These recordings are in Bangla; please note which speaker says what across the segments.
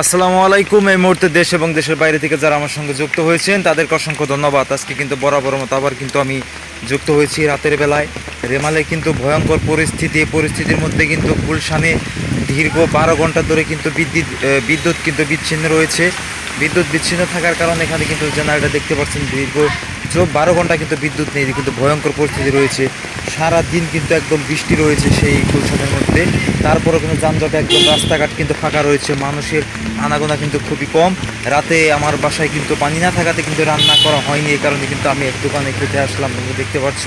Speaker 1: আসসালামু আলাইকুম। এই মুহূর্তে দেশ এবং দেশের বাইরে থেকে যারা আমার সঙ্গে যুক্ত হয়েছেন, তাদেরকে অসংখ্য ধন্যবাদ। আজকে কিন্তু বরাবর মতো আবার কিন্তু আমি যুক্ত হয়েছি রাতের বেলায়। রেমালে কিন্তু ভয়ঙ্কর পরিস্থিতি পরিস্থিতির মধ্যে কিন্তু গুলশানে দীর্ঘ বারো ঘণ্টা ধরে কিন্তু বিদ্যুৎ বিদ্যুৎ কিন্তু বিচ্ছিন্ন রয়েছে। বিদ্যুৎ বিচ্ছিন্ন থাকার কারণে এখানে কিন্তু জেনারেটর দেখতে পাচ্ছেন দীর্ঘ বারো ঘণ্টা কিন্তু বিদ্যুৎ নেই, কিন্তু ভয়ঙ্কর পরিস্থিতি রয়েছে। সারা দিন কিন্তু একদম বৃষ্টি রয়েছে সেই গুলশানের মধ্যে। তারপরে কিন্তু যানজট একদম রাস্তাঘাট কিন্তু ফাঁকা রয়েছে, মানুষের আনাগোনা কিন্তু খুবই কম। রাতে আমার বাসায় কিন্তু পানি না থাকাতে কিন্তু রান্না করা হয়নি, এই কারণে কিন্তু আমি এক দোকানে খেতে আসলাম তুমি দেখতে পাচ্ছ।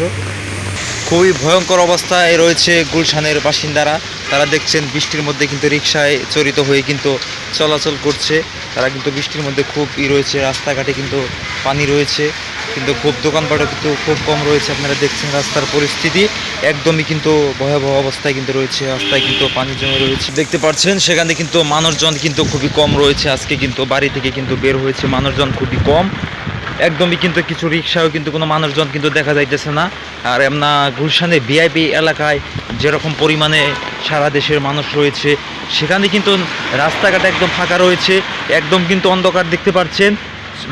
Speaker 1: খুবই ভয়ঙ্কর অবস্থায় রয়েছে গুলশানের বাসিন্দারা। তারা দেখছেন বৃষ্টির মধ্যে কিন্তু রিক্সায় চরিত হয়ে কিন্তু চলাচল করছে। তারা কিন্তু বৃষ্টির মধ্যে খুব ই রয়েছে, রাস্তাঘাটে কিন্তু পানি রয়েছে। কিন্তু খুব দোকানপাটও কিন্তু খুব কম রয়েছে। আপনারা দেখছেন রাস্তার পরিস্থিতি। একদমই কিন্তু ভয়াবহ অবস্থায় কিন্তু রয়েছে। রাস্তায় কিন্তু পানি জমে রয়েছে। দেখতে পাচ্ছেন, সেখানে কিন্তু মানুষজন কিন্তু খুবই কম রয়েছে। আজকে কিন্তু বাড়ি থেকে কিন্তু বের হয়েছে মানুষজন খুবই কম। একদমই কিন্তু কিছু রিক্সাও কিন্তু কোনো মানুষজন কিন্তু দেখা যাইতেছে না। আর এমনা গুলশানে ভিআইপি এলাকায় যেরকম পরিমাণে সারা দেশের মানুষ রয়েছে, সেখানে কিন্তু রাস্তাঘাট একদম ফাঁকা রয়েছে। একদম কিন্তু অন্ধকার দেখতে পাচ্ছেন।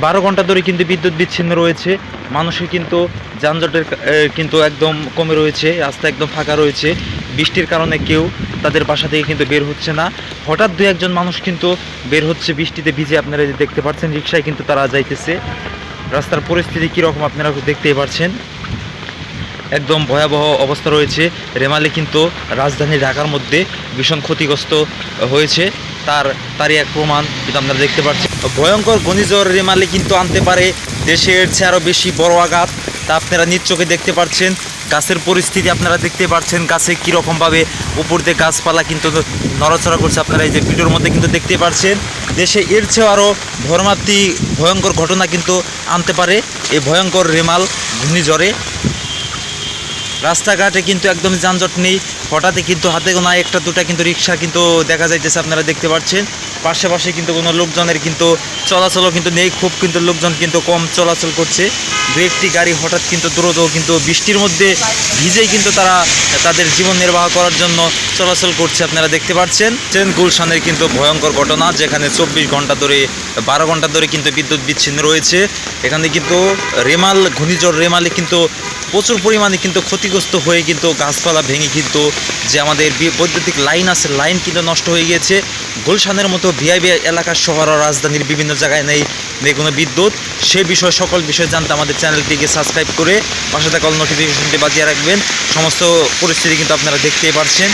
Speaker 1: বারো ঘণ্টা ধরে কিন্তু বিদ্যুৎ বিচ্ছিন্ন রয়েছে। মানুষের কিন্তু যানজটের কিন্তু একদম কমে রয়েছে, রাস্তা একদম ফাঁকা রয়েছে। বৃষ্টির কারণে কেউ তাদের বাসা থেকে কিন্তু বের হচ্ছে না। হঠাৎ দু একজন মানুষ কিন্তু বের হচ্ছে, বৃষ্টিতে ভিজে আপনারা যে দেখতে পাচ্ছেন রিক্সায় কিন্তু তারা যাইতেছে। রাস্তার পরিস্থিতি কীরকম আপনারা দেখতেই পাচ্ছেন একদম ভয়াবহ অবস্থা রয়েছে। রেমালে কিন্তু রাজধানী ঢাকার মধ্যে ভীষণ ক্ষতিগ্রস্ত হয়েছে। তার তারই এক প্রমাণ কিন্তু আপনারা দেখতে পাচ্ছেন ভয়ঙ্কর ঘূর্ণিঝড় রেমালে কিন্তু আনতে পারে দেশের চেয়ে আরও বেশি বড় আঘাত। তা আপনারা নিজ চোখে দেখতে পাচ্ছেন। গাছের পরিস্থিতি আপনারা দেখতে পাচ্ছেন। গাছে কীরকমভাবে উপর দিয়ে গাছপালা কিন্তু নড়াচড়া করছে আপনারা এই যে ভিডিওর মধ্যে কিন্তু দেখতে পাচ্ছেন। দেশে এর চেয়েও আরও ধর্মাত্মী ভয়ঙ্কর ঘটনা কিন্তু আনতে পারে এই ভয়ঙ্কর রেমাল ঘূর্ণিঝড়ে। রাস্তাঘাটে কিন্তু একদম যানজট নেই। হঠাৎই কিন্তু হাতে গোনা একটা, দুটা কিন্তু রিক্সা কিন্তু দেখা যাইতেছে আপনারা দেখতে পাচ্ছেন। পাশে পাশে কিন্তু কোনো লোকজনের কিন্তু চলাচলও কিন্তু নেই, খুব কিন্তু লোকজন কিন্তু কম চলাচল করছে। দু একটি গাড়ি হঠাৎ কিন্তু দ্রুত কিন্তু বৃষ্টির মধ্যে ভিজেই কিন্তু তারা তাদের জীবন নির্বাহ করার জন্য চলাচল করছে আপনারা দেখতে পাচ্ছেন। গুলশানের কিন্তু ভয়ঙ্কর ঘটনা, যেখানে চব্বিশ ঘণ্টা ধরে, বারো ঘণ্টা ধরে কিন্তু বিদ্যুৎ বিচ্ছিন্ন রয়েছে। এখানে কিন্তু রেমাল, ঘূর্ণিঝড় রেমালে কিন্তু প্রচুর পরিমাণে কিন্তু ক্ষতিগ্রস্ত হয়ে কিন্তু গাছপালা ভেঙে কিন্তু যে আমাদের বৈদ্যুতিক লাইন আছে, লাইন কিন্তু নষ্ট হয়ে গিয়েছে। গুলশানের মতো ভিআইবি এলাকার শহর ও রাজধানীর বিভিন্ন জায়গায় নেই নেই কোনো বিদ্যুৎ। সে বিষয়ে, সকল বিষয় জানতে আমাদের চ্যানেলটিকে সাবস্ক্রাইব করে পাশে থাকা নোটিফিকেশনটি বাজিয়ে রাখবেন। সমস্ত পরিস্থিতি কিন্তু আপনারা দেখতেই পারছেন।